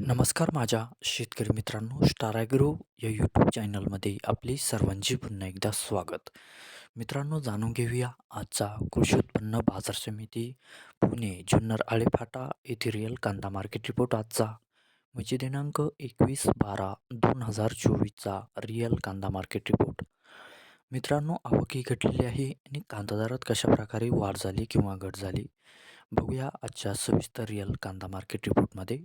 नमस्कार माझ्या शेतकरी मित्रांनो स्टार ॲग्रो या यूट्यूब चॅनलमध्ये आपले सर्वांचे पुन्हा एकदा स्वागत. मित्रांनो जाणून घेऊया आजचा कृषी उत्पन्न बाजार समिती पुणे जुन्नर आळेफाटा येथे रिअल कांदा मार्केट रिपोर्ट आजचा. म्हणजे दिनांक एकवीस बारा दोन हजार चोवीसचा रिअल कांदा मार्केट रिपोर्ट मित्रांनो आवकही घटलेली आहे आणि कांदा दरात कशाप्रकारे वाढ झाली किंवा घट झाली? बघूया आजच्या सविस्तर रिअल कांदा मार्केट रिपोर्टमध्ये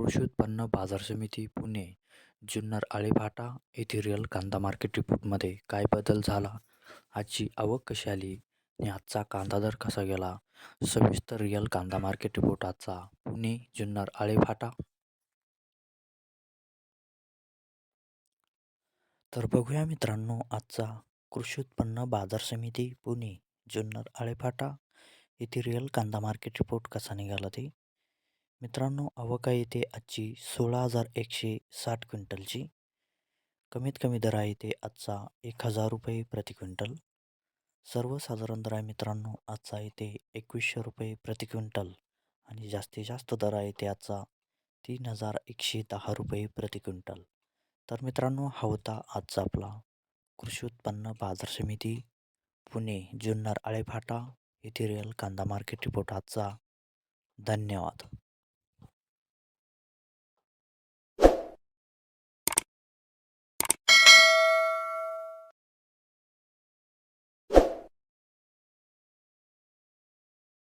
कृषी उत्पन्न बाजार समिती पुणे जुन्नर आळेफाटा येथे रिअल कांदा मार्केट रिपोर्टमध्ये काय बदल झाला? आजची आवक कशी आली? आणि आजचा कांदा दर कसा गेला? सविस्तर रिअल कांदा मार्केट रिपोर्ट आजचा पुणे जुन्नर आळेफाटा. तर बघूया मित्रांनो आजचा कृषी उत्पन्न बाजार समिती पुणे जुन्नर आळेफाटा येथे रिअल कांदा मार्केट रिपोर्ट कसा निघाला ते? मित्रांनो आवका येते आजची सोळा हजार एकशे साठ क्विंटलची. कमीत कमी दर आहे ते आजचा एक हजार रुपये प्रति क्विंटल. सर्वसाधारण दर आहे मित्रांनो आजचा येते एकवीसशे रुपये प्रति क्विंटल. आणि जास्तीत जास्त दर आहे ते आजचा तीन हजार एकशे दहा रुपये प्रति क्विंटल. तर मित्रांनो हा होता आजचा आपला कृषी उत्पन्न बाजार समिती. पुणे जुन्नर आळेफाटा येथे रिअल कांदा मार्केट रिपोर्ट आजचा. धन्यवाद.